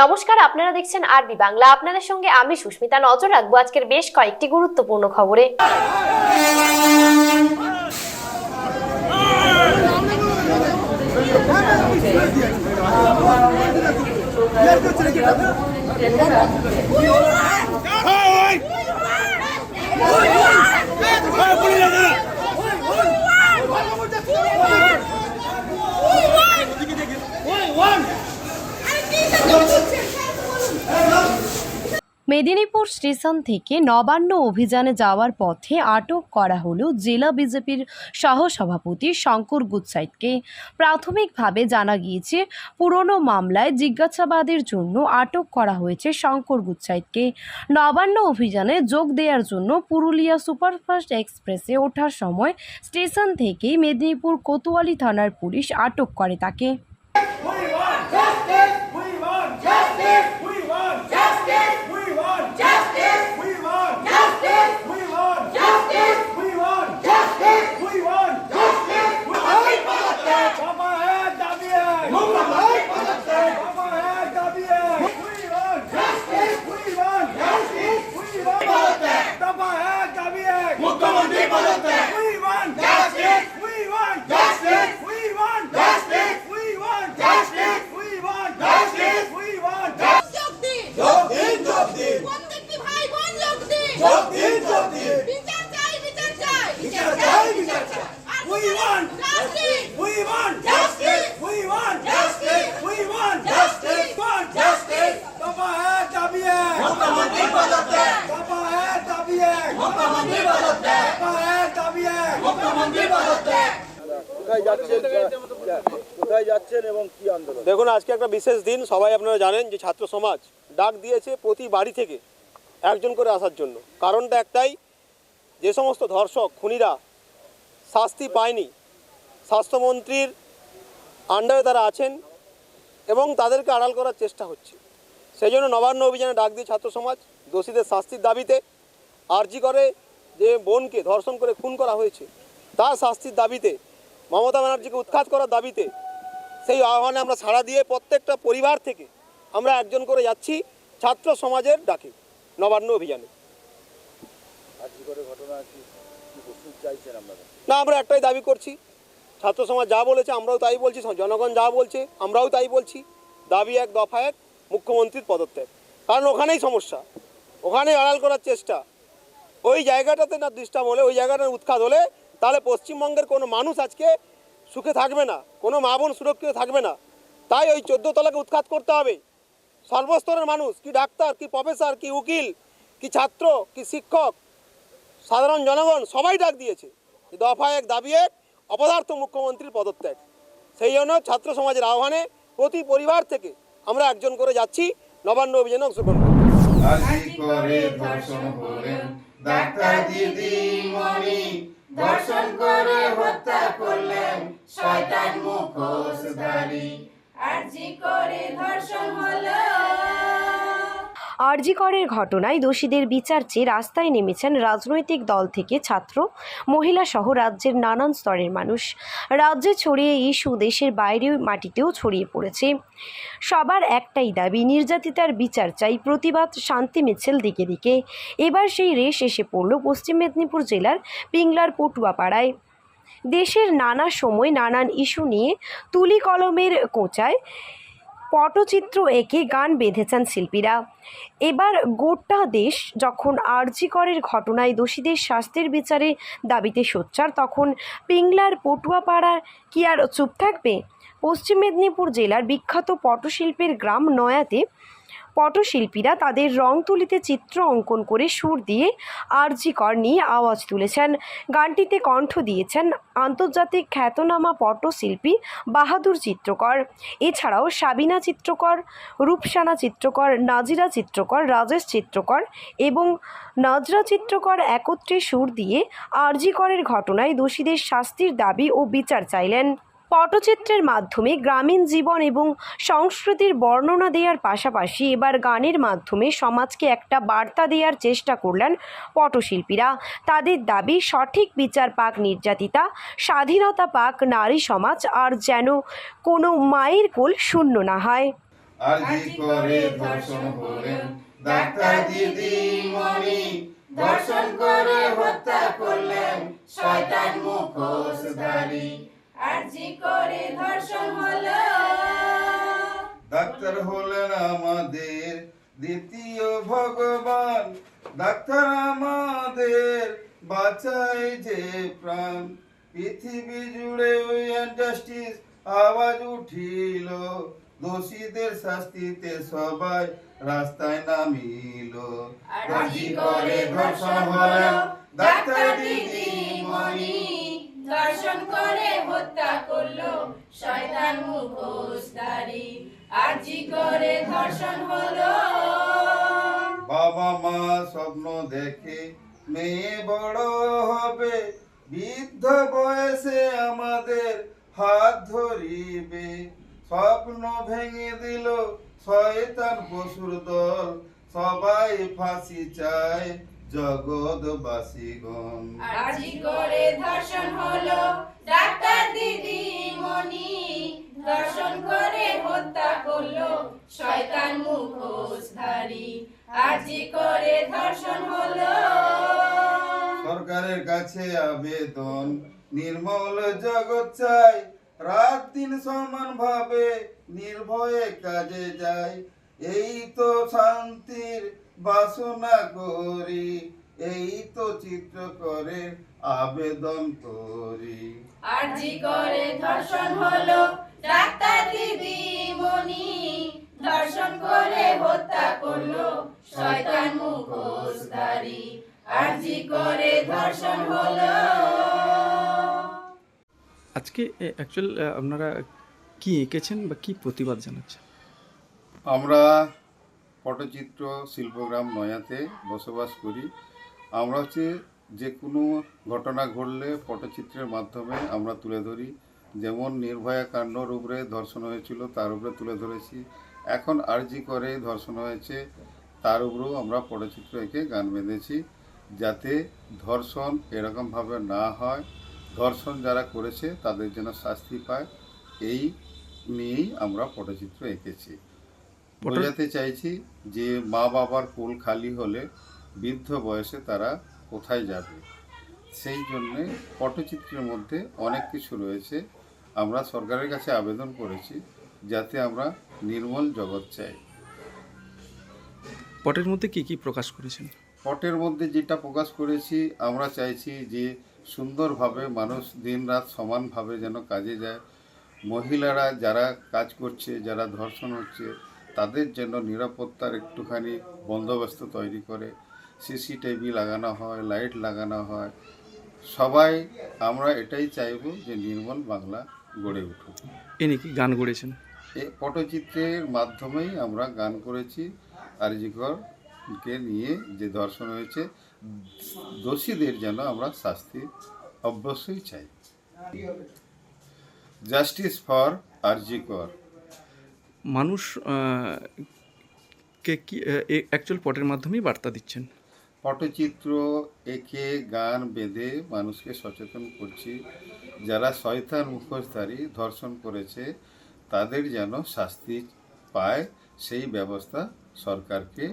নমস্কার, আপনারা দেখছেন আরবি বাংলা। আপনাদের সঙ্গে আমি সুস্মিতা। নজর রাখব আজকের বেশ কয়েকটি গুরুত্বপূর্ণ খবরে। মেদিনীপুর স্টেশন থেকে নবান্ন অভিযানে যাওয়ার পথে আটক করা হলো জেলা বিজেপির সহসভাপতি শঙ্কর গুচ্ছাইটকে প্রাথমিকভাবে জানা গিয়েছে, পুরনো মামলায় জিজ্ঞাসাবাদের জন্য আটক করা হয়েছে শঙ্কর গুচ্ছাইটকে নবান্ন অভিযানে যোগ দেওয়ার জন্য পুরুলিয়া সুপারফাস্ট এক্সপ্রেসে ওঠার সময় স্টেশন থেকেই মেদিনীপুর কোতোয়ালি থানার পুলিশ আটক করে তাকে। একটা বিশেষ দিন, সবাই আপনারা জানেন যে ছাত্র সমাজ ডাক দিয়েছে প্রতি বাড়ি থেকে একজন করে আসার জন্য। কারণটা একটাই, যে সমস্ত ধর্ষক, খুনিরা শাস্তি পায়নি, স্বাস্থ্যমন্ত্রীর আন্ডারে তারা আছেন এবং তাদেরকে আড়াল করার চেষ্টা হচ্ছে। সেই জন্য নবান্ন অভিযানে ডাক দিয়ে ছাত্র সমাজ দোষীদের শাস্তির দাবিতে আর্জি করে যে বোনকে ধর্ষণ করে খুন করা হয়েছে, তার শাস্তির দাবিতে মমতা ব্যানার্জিকে উৎখাত করার দাবিতে সেই আহ্বানে আমরা সাড়া দিয়ে প্রত্যেকটা পরিবার থেকে আমরা একজন করে যাচ্ছি ছাত্র সমাজের ডাকে, নবান্ন অভিযানে। না, আমরা একটাই দাবি করছি, ছাত্র সমাজ যা বলেছে আমরাও তাই বলছি, জনগণ যা বলছে আমরাও তাই বলছি, দাবি এক, দফা এক, মুখ্যমন্ত্রীর পদত্যাগ। কারণ ওখানেই সমস্যা ওখানেই আড়াল করার চেষ্টা। ওই জায়গাটাতে না ডিস্টার্ব হলে, ওই জায়গাটা উৎখাত হলে, তাহলে পশ্চিমবঙ্গের কোনো মানুষ আজকে সুখে থাকবে না, কোনো মা বোন সুরক্ষিত থাকবে না। তাই ওই চোদ্দ তলাকে উৎখাত করতে হবে। সর্বস্তরের মানুষ, কি ডাক্তার, কি প্রফেসর কি উকিল, কি ছাত্র, কি শিক্ষক, সাধারণ জনগণ, সবাই ডাক দিয়েছে। দফা এক দাবি এক, অপদার্থ মুখ্যমন্ত্রীর পদত্যাগ। সেই জন্য ছাত্র সমাজের আহ্বানে প্রতি পরিবার থেকে আমরা একজন করে যাচ্ছি, নবান্ন অভিযানে অংশগ্রহণ করতে। দর্শন করে হত্যা করলেন শয়তান মুখোশধারী। আর জি করে ধর্ষণ হলো আরজিকরের ঘটনায় দোষীদের বিচার চেয়ে রাস্তায় নেমেছেন রাজনৈতিক দল থেকে ছাত্র, মহিলা সহ রাজ্যের নানান স্তরের মানুষ। রাজ্যে ছড়িয়ে ইস্যু দেশের বাইরে মাটিতেও ছড়িয়ে পড়েছে। সবার একটাই দাবি, নির্যাতিতার বিচার চাই, প্রতিবাদ, শান্তি মিছিল দিকে দিকে। এবার সেই রেশ এসে পড়ল পশ্চিম মেদিনীপুর জেলার পিংলার পটুয়াপাড়ায়। দেশের নানা সময় নানান ইস্যু নিয়ে তুলি কলমের কোচায় পটচিত্র এঁকে গান বেঁধেছেন শিল্পীরা। এবার গোটা দেশ যখন আরজিকরের ঘটনায় দোষীদের শাস্তির বিচারে দাবিতে সোচ্চার, তখন পিংলার পটুয়াপাড়া কি আর চুপ থাকবে? পশ্চিম মেদিনীপুর জেলার বিখ্যাত পটশিল্পের গ্রাম নয়াতে পটশিল্পীরা তাদের রং তুলিতে চিত্র অঙ্কন করে সুর দিয়ে আরজিকর নিয়ে আওয়াজ তুলেছেন। গানটিতে কণ্ঠ দিয়েছেন আন্তর্জাতিক খ্যাতনামা পটশিল্পী বাহাদুর চিত্রকর। এছাড়াও সাবিনা চিত্রকর, রূপসানা চিত্রকর, নাজিরা চিত্রকর, রাজেশ চিত্রকর এবং নাজরা চিত্রকর একত্রে সুর দিয়ে আরজিকরের ঘটনায় দোষীদের শাস্তির দাবি ও বিচার চাইলেন। পটচিত্রের মাধ্যমে গ্রামীণ জীবন এবং সংস্কৃতির বর্ণনা দেওয়ার পাশাপাশি এবার গানের মাধ্যমে সমাজকে একটা বার্তা দেওয়ার চেষ্টা করলেন পটশিল্পীরা। তাদের দাবি, সঠিক বিচার পাক নির্যাতিতা, স্বাধীনতা পাক নারী সমাজ আর যেন কোনো মায়ের কোল শূন্য না হয়। ধর্ষণ করে হত্যা করলেন, শয়তান মুখোশধারী। আরজি করে ধর্ষণ হলো। ডাক্তার হলেন আমাদের দ্বিতীয় ভগবান। ডাক্তার আমাদের বাঁচায় যে প্রাণ। পৃথিবী জুড়ে ওই জাস্টিস আওয়াজ উঠিল। দোষীদের শাস্তিতে সবাই রাস্তায় নামিল। করে ধর্ষণ হলো ডাক্তার দিদি মনি ধর্ষণ করে, হত্যা করল, শয়তান মুখোশধারী। আরজি করে ধর্ষণ হলো। বাবা মা স্বপ্ন দেখে মেয়ে বড় হবে, বৃদ্ধ বয়সে আমাদের হাত ধরিবে। স্বপ্ন ভেঙে দিল শয়তান পশুর দল, সবাই ফাঁসি চায়। জগৎবাসীগণ। আরজি করে ধর্ষণ হলো ডাক্তার দিদি মনি ধর্ষণ করে হত্যা করল শয়তান মুখোশধারী। আরজি করে ধর্ষণ হলো সরকারের কাছে আবেদন নির্মল জগৎ চাই রাত দিন সমান ভাবে নির্ভয়ে কাজে যায় এই তো শান্তির বাসনা করি এই তো চিত্র করে আবেদন করি। আরজি করে ধর্ষণ হলো ডাক্তার দিদি মনি ধর্ষণ করে হত্যা করল শয়তান মুখোশধারী। আরজি করে ধর্ষণ হলো। আজকে অ্যাকচুয়াল আপনারা কি এঁকেছেন বা কি প্রতিবাদ জানাচ্ছেন? আমরা পটচিত্র, শিল্পগ্রাম নয়াতে বসবাস করি। আমরা হচ্ছে যে কোনো ঘটনা ঘটলে পটচিত্রের মাধ্যমে আমরা তুলে ধরি। যেমন নির্ভয়া কাণ্ডর উপরে ধর্ষণ হয়েছিল, তার উপরে তুলে ধরেছি। এখন আরজি করে ধর্ষণ হয়েছে, তার উপরেও আমরা পটচিত্র এঁকে গান বেঁধেছি যাতে ধর্ষণ এরকমভাবে না হয়। ধর্ষণ যারা করেছে তাদের যেন শাস্তি পায়, এই নিয়েই আমরা পটচিত্র এঁকেছি। বোঝাতে চাইছি যে মা বাবার কোল খালি হলে বৃদ্ধ বয়সে তারা কোথায় যাবে। সেই জন্যে পটচিত্রের মধ্যে অনেক কিছু রয়েছে। আমরা সরকারের কাছে আবেদন করেছি যাতে আমরা নির্মল জগৎ চাই। পটের মধ্যে কি কি প্রকাশ করেছেন? পটের মধ্যে যেটা প্রকাশ করেছি আমরা চাইছি যে সুন্দরভাবে মানুষ দিনরাত সমানভাবে যেন কাজে যায়। মহিলারা যারা কাজ করছে যারা ধর্ষণ হচ্ছে তাদের জন্য নিরাপত্তার একটুখানি বন্দোবস্ত তৈরি করে সিসিটিভি লাগানো হয় লাইট লাগানো হয়। সবাই আমরা এটাই চাইব যে নির্মল বাংলা গড়ে উঠুক। এ নিয়ে কি গান গড়েছেন? এই পটচিত্রের মাধ্যমেই আমরা গান করেছি। আরজিকরকে নিয়ে যে দর্শন হয়েছে দোষীদের যেন আমরা শাস্তি অবশ্যই চাই। Justice for RG Kar. মানুষ কে কি অ্যাকচুয়াল পটের মাধ্যমেই বার্তা দিচ্ছেন। পটচিত্র এঁকে গান বেঁধে মানুষকে সচেতন করছি। যারা শয়তান মুখোশধারী ধর্ষণ করেছে তাদের যেন শাস্তি পায় সেই ব্যবস্থা সরকারকে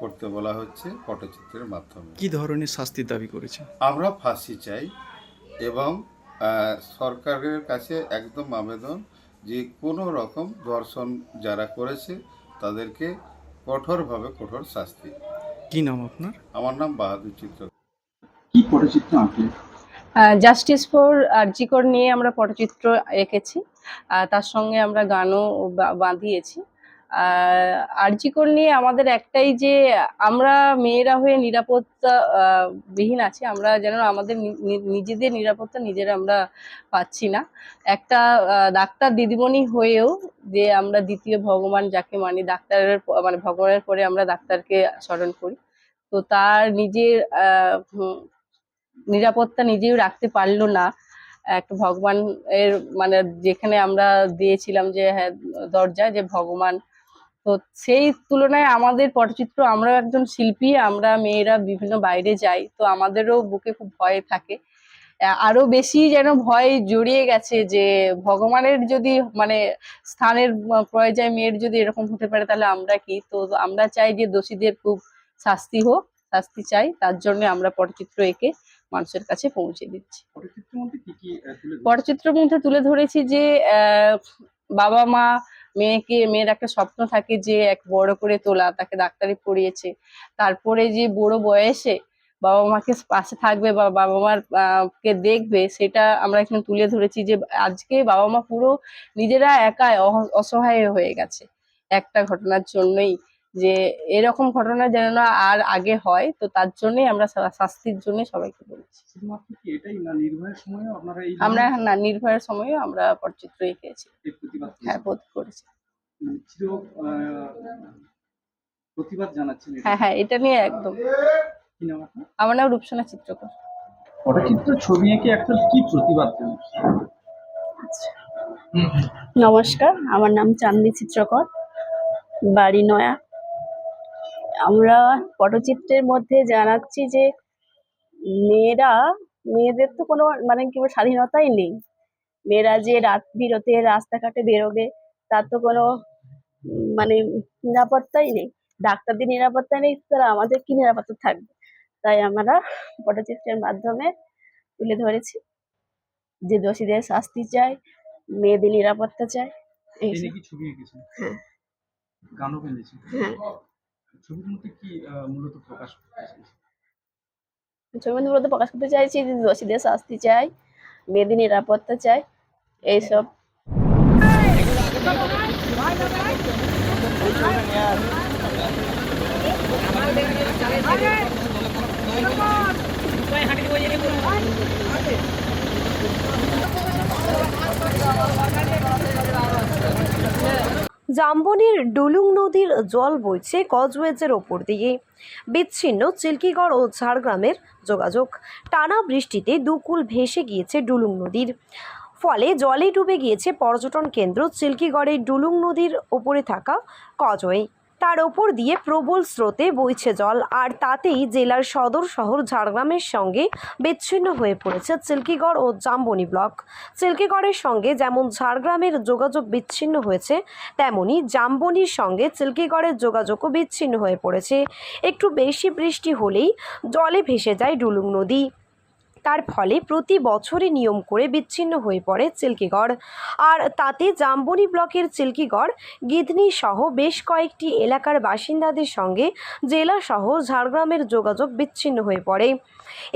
করতে বলা হচ্ছে পটচিত্রের মাধ্যমে। কি ধরনের শাস্তির দাবি করেছেন আমরা ফাঁসি চাই এবং সরকারের কাছে একদম আবেদন যে কোনো রকম ধর্ষণ যারা করেছে তাদেরকে কঠোরভাবে কঠোর শাস্তি। কি নাম আপনার? আমার নাম বাহাদুর চিত্র। কি পটচিত্র আঁকলেন জাস্টিস ফর আরজিকর নিয়ে আমরা পটচিত্র এঁকেছি। আর তার সঙ্গে আমরা গানও বা- বাঁধিয়েছি। আরজিকর নিয়ে আমাদের একটাই যে আমরা মেয়েরা হয়ে নিরাপত্তা বিহীন আছি, আমরা যেন আমাদের নিজেদের নিরাপত্তা নিজেরা আমরা পাচ্ছি না। একটা ডাক্তার দিদিমণি হয়েও যে আমরা দ্বিতীয় ভগবান যাকে মানি, ডাক্তারের মানে ভগবানের পরে আমরা ডাক্তারকে স্মরণ করি। তো তার নিজের নিরাপত্তা নিজেও রাখতে পারল না। একটা ভগবান এর মানে যেখানে আমরা দিয়েছিলাম যে হ্যাঁ দরজা যে ভগবান তো সেই তুলনায় আমাদের পটচিত্র আমরা একজন শিল্পী আমরা মেয়েরা বিভিন্ন বাইরে যাই তো আমাদেরও বুকে খুব ভয় থাকে। আরও বেশি যেন ভয় জড়িয়ে গেছে যে ভগবানের যদি মানে স্থানের পর্যায়ে মেয়ের যদি এরকম হতে পারে তাহলে আমরা কি? তো আমরা চাই যে দোষীদের খুব শাস্তি হোক শাস্তি চাই তার জন্য আমরা পটচিত্র এঁকে মানুষের কাছে পৌঁছে দিচ্ছি? পটচিত্রের মধ্যে তুলে ধরেছি যে বাবা মা মেয়েকে, মেয়ের একটা স্বপ্ন থাকে যে এক বড় করে তোলা, তাকে ডাক্তারি পড়িয়েছে। তারপরে যে বড় বয়সে বাবা মাকে পাশে থাকবে বা বাবা মার কে দেখবে, সেটা আমরা এখানে তুলে ধরেছি যে আজকে বাবা মা পুরো নিজেরা একাই অসহায় হয়ে গেছে। একটা ঘটনার জন্যই। যে এরকম ঘটনা যেন না আর আগে হয় তো তার জন্যই আমরা শাস্তির জন্য সবাইকে বলছি। শুধুমাত্র কি এটাই না নির্ভয়ের সময়ও আপনারা এই আমরা না নির্ভয়ের সময়ও আমরা পটচিত্র এঁকেছি হ্যাঁ বোধ করেছি। প্রতিবাদ জানাচ্ছেন হ্যাঁ হ্যাঁ এটা নিয়ে একদম। আমার নাম রূপসানা চিত্রকর। পটচিত্র ছবি এঁকে অ্যাকচুয়াল কি প্রতিবাদ নমস্কার আমার নাম চাঁদনি চিত্রকর বাড়ি নয়া আমরা পটচিত্রের মধ্যে জানাচ্ছি যে মেয়েরা মেয়েদের তো কোনো মানে কি স্বাধীনতাই নেই। মেয়েরা যে রাত বিরতে রাস্তাঘাটে বেরোবে তার তো কোনো মানে নিরাপত্তাই নেই। ডাক্তারদের নিরাপত্তা নেই তারা আমাদের কি নিরাপত্তা থাকবে? তাই আমরা পটচিত্রের মাধ্যমে তুলে ধরেছি যে দোষীদের শাস্তি চাই মেয়েদের নিরাপত্তা চাই এই ছবি হ্যাঁ। গানও হ্যাঁ। ছবির মধ্যে কি মূলত প্রকাশ? ছবির মধ্যে মূলত প্রকাশ করতে চাইছি যে দোষীদের শাস্তি চাই মেয়েদের নিরাপত্তা চাই এইসব জাম্বনির ডুলুং নদীর জল বইছে কজওয়েজের ওপর দিয়ে। বিচ্ছিন্ন চিল্কিগড় ও ঝাড়গ্রামের যোগাযোগ। টানা বৃষ্টিতে দুকুল ভেসে গিয়েছে ডুলুং নদীর। ফলে জলে ডুবে গিয়েছে পর্যটন কেন্দ্র চিল্কিগড়ের ডুলুং নদীর ওপরে থাকা কজওয়ে। তার ওপর দিয়ে প্রবল স্রোতে বইছে জল, আর তাতেই জেলার সদর শহর ঝাড়গ্রামের সঙ্গে বিচ্ছিন্ন হয়ে পড়েছে চিল্কিগড় ও জাম্বনি ব্লক। চিল্কিগড়ের সঙ্গে যেমন ঝাড়গ্রামের যোগাযোগ বিচ্ছিন্ন হয়েছে, তেমনি জাম্বনির সঙ্গে চিল্কিগড়ের যোগাযোগও বিচ্ছিন্ন হয়ে পড়েছে। একটু বেশি বৃষ্টি হলেই জলে ভেসে যায় ডুলুং নদী। তার ফলে প্রতি বছরই নিয়ম করে বিচ্ছিন্ন হয়ে পড়ে চিল্কিগড়। আর তাতে জাম্বনি ব্লকের চিল্কিগড়, গিদনি সহ বেশ কয়েকটি এলাকার বাসিন্দাদের সঙ্গে জেলা সহ ঝাড়গ্রামের যোগাযোগ বিচ্ছিন্ন হয়ে পড়ে।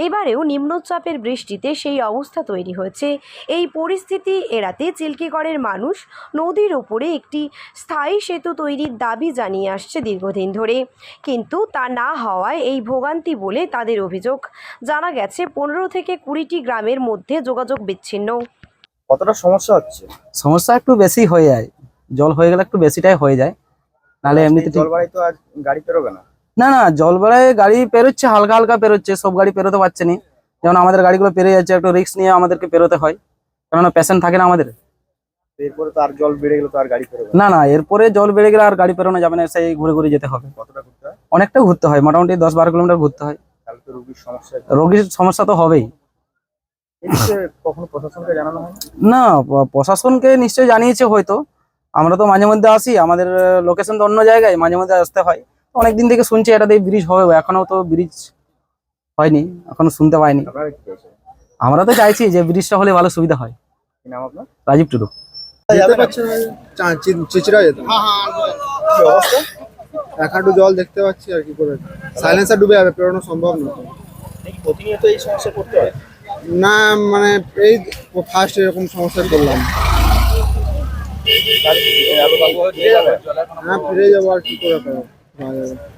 এবারেও নিম্নচাপের বৃষ্টিতে সেই অবস্থা তৈরি হয়েছে। এই পরিস্থিতি এড়াতে চিল্কিগড়ের মানুষ নদীর ওপরে একটি স্থায়ী সেতু তৈরির দাবি জানিয়ে আসছে দীর্ঘদিন ধরে। কিন্তু তা না হওয়ায় এই ভোগান্তি বলে তাদের অভিযোগ। জানা গেছে, পনেরো থেকে কুড়িটি গ্রামের মধ্যে যোগাযোগ বিচ্ছিন্ন। কতটা সমস্যা হচ্ছে? সমস্যা একটু বেশি হয়ে যায়। জল হয়ে গেলে একটু বেশিটাই হয়ে যায়। নাহলে এমনিতে ঠিক জলবাড়ি তো আর গাড়ি পেরোবে না। না না জল বেড়ায় গাড়ি পেরোচ্ছে হালকা হালকা পেরোচ্ছে সব গাড়ি পেরোতে পারছে না। যেমন আমাদের গাড়িগুলো পেরে যাচ্ছে একটু রিস্ক নিয়ে আমাদেরকে পেরোতে হয়। কেননা পেশেন্ট থাকে না আমাদের। এরপরে তো আর জল বেড়ে গেলে তো আর গাড়ি পেরোবে না না এরপরে জল বেড়ে গেলে আর গাড়ি পেরোনো যাবে না সেই ঘুরে ঘুরে যেতে হবে। কতটা ঘুরতে হয়? অনেকটা ঘুরতে হয় মোটামুটি দশ বারো কিলোমিটার ঘুরতে হয়। রোগীর সমস্যা তো হবেই। এই বিষয়ে কখনো প্রশাসনকে জানানো না প্রশাসনকে নিশ্চয়ই জানিয়েছে হয়তো। আমরা তো মাঝে মধ্যে আসি আমাদের লোকেশন তো অন্য জায়গায় মাঝে মধ্যে আসতে হয়। অনেকদিন থেকে শুনছি এটা দিয়ে ব্রিজ হবে এখনও তো ব্রিজ হয়নি এখনও শুনতে পাইনি। আমরা তো চাইছি যে ব্রিজটা হলে ভালো সুবিধা হয়। কি নাম আপনার? রাজীব টুডু। চিচিরা এক হাঁটু জল দেখতে পাচ্ছি আর কি করে। সাইলেন্সার ডুবে যাবে পেরোনো সম্ভব না। প্রতিনিয়ত এই সমস্যা করতে হয়? না মানে এই ফার্স্ট এরকম সমস্যা পড়লাম তাহলে কি আরও ভালো দিয়ে যাবে হ্যাঁ ফিরে যাব আর কি করে পাবো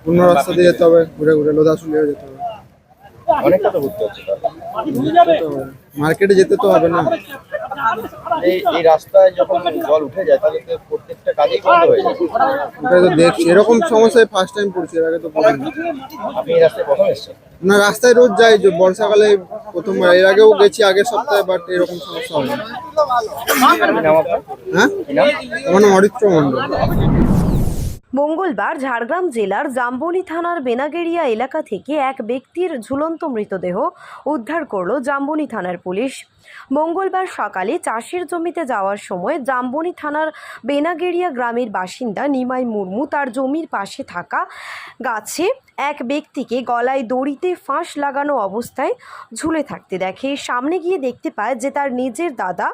অন্য রাস্তা দিয়ে যেতে হবে ঘুরে ঘুরে হয়ে যেতে হবে। অনেকটা তো ঘুরতে হচ্ছে মার্কেটে যেতে তো হবে না। এই এই রাস্তায় যখন জল উঠে যায় তাহলে তো প্রত্যেকটা কাজেই বন্ধ হয়ে যায়। ওটাই তো দেখছি এরকম সমস্যায় ফার্স্ট টাইম পড়ছি এর আগে তো পড়িনি। আপনি এই রাস্তায় প্রথম এসেছেন? না রাস্তায় রোজ যাই যে বর্ষাকালে প্রথমবার এর আগেও গেছি আগের সপ্তাহে বাট এরকম সমস্যা হবে না। হ্যাঁ? আমার নাম অরিত্র মন্ডল মঙ্গলবার ঝাড়গ্রাম জেলার জাম্বনি থানার বেনাগেরিয়া এলাকা থেকে এক ব্যক্তির ঝুলন্ত মৃতদেহ উদ্ধার করল জাম্বনি থানার পুলিশ। মঙ্গলবার সকালে চাষের জমিতে যাওয়ার সময় জাম্বনি থানার বেনাগেরিয়া গ্রামের বাসিন্দা নিমাই মুর্মু তার জমির পাশে থাকা গাছে এক ব্যক্তিকে গলায় দড়িতে ফাঁস লাগানো অবস্থায় ঝুলে থাকতে দেখে। সামনে গিয়ে দেখতে পায় যে তার নিজের দাদা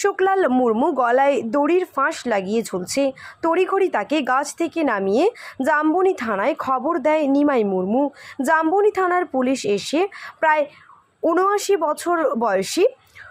শুক্লাল মুর্মু গলায় দড়ির ফাঁস লাগিয়ে ঝুলছে। তড়িঘড়ি তাকে গাছ থেকে নামিয়ে জাম্বনি থানায় খবর দেয় নিমাই মুর্মু। জাম্বনি থানার পুলিশ এসে প্রায় উনআশি বছর বয়সী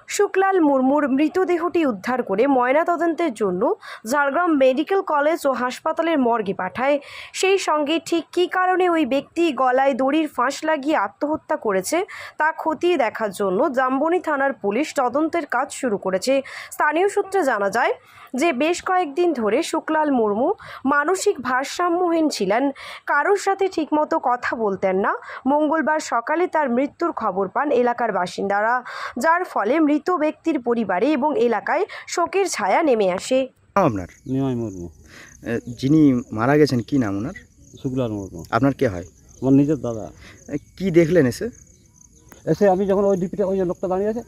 শুক্লাল মুর্মুর মৃতদেহটি উদ্ধার করে ময়নাতদন্তের জন্য ঝাড়গ্রাম মেডিকেল কলেজ ও হাসপাতালের মর্গে পাঠায়। সেই সঙ্গে ঠিক কী কারণে ওই ব্যক্তি গলায় দড়ির ফাঁস লাগিয়ে আত্মহত্যা করেছে তা খতিয়ে দেখার জন্য জাম্বনি থানার পুলিশ তদন্তের কাজ শুরু করেছে। স্থানীয় সূত্রে জানা যায় যে বেশ কয়েকদিন ধরে শুক্লাল মুর্মু মানসিক ভারসাম্যহীন ছিলেন কারোর সাথে ঠিকমতো কথা বলতেন না। মঙ্গলবার সকালে তার মৃত্যুর খবর পান এলাকার বাসিন্দারা যার ফলে মৃত ব্যক্তির পরিবারে এবং এলাকায় শোকের ছায়া নেমে আসে। আপনার? নিমাই মুর্মু। যিনি মারা গেছেন কি নাম ওনার? শুক্লার মুর্মু। আপনার কে হয়? আমার নিজের দাদা। কি দেখলেন এসে? এসে আমি যখন ওই ডিপিটা ওই লোকটা দাঁড়িয়ে আছে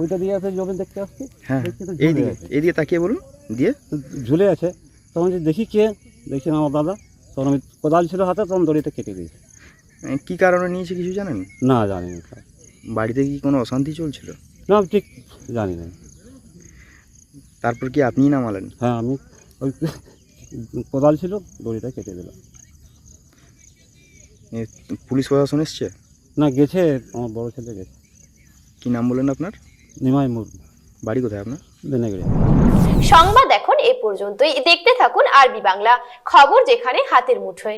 ওইটা দিয়ে এসে জমি দেখতে আসছি। হ্যাঁ এইদিকে। এইদিকে তাকিয়ে বলুন দিয়ে। ঝুলে আছে। তখন যে দেখি কে দেখছি আমার দাদা। তখন আমি কোদাল ছিল হাতে তখন দড়িতে কেটে দিয়েছি। কি কারণে নিয়েছে কিছু জানেন? না জানি না বাড়িতে কি কোনো অশান্তি চলছিল? না ঠিক জানি না তারপর কি আপনিই নামালেন? হ্যাঁ আমি ওই কোদাল ছিল দড়িটা কেটে দিলাম। পুলিশ প্রশাসন এসছে? না গেছে আমার বড় ছেলে গেছে। কি নাম বলেন আপনার? নিমাই মুর্মু বাড়ি কোথায় আপনার? বেনাগড়ি সংবাদ এখন এ পর্যন্তই। দেখতে থাকুন আরবি বাংলা। খবর যেখানে হাতের মুঠোয়।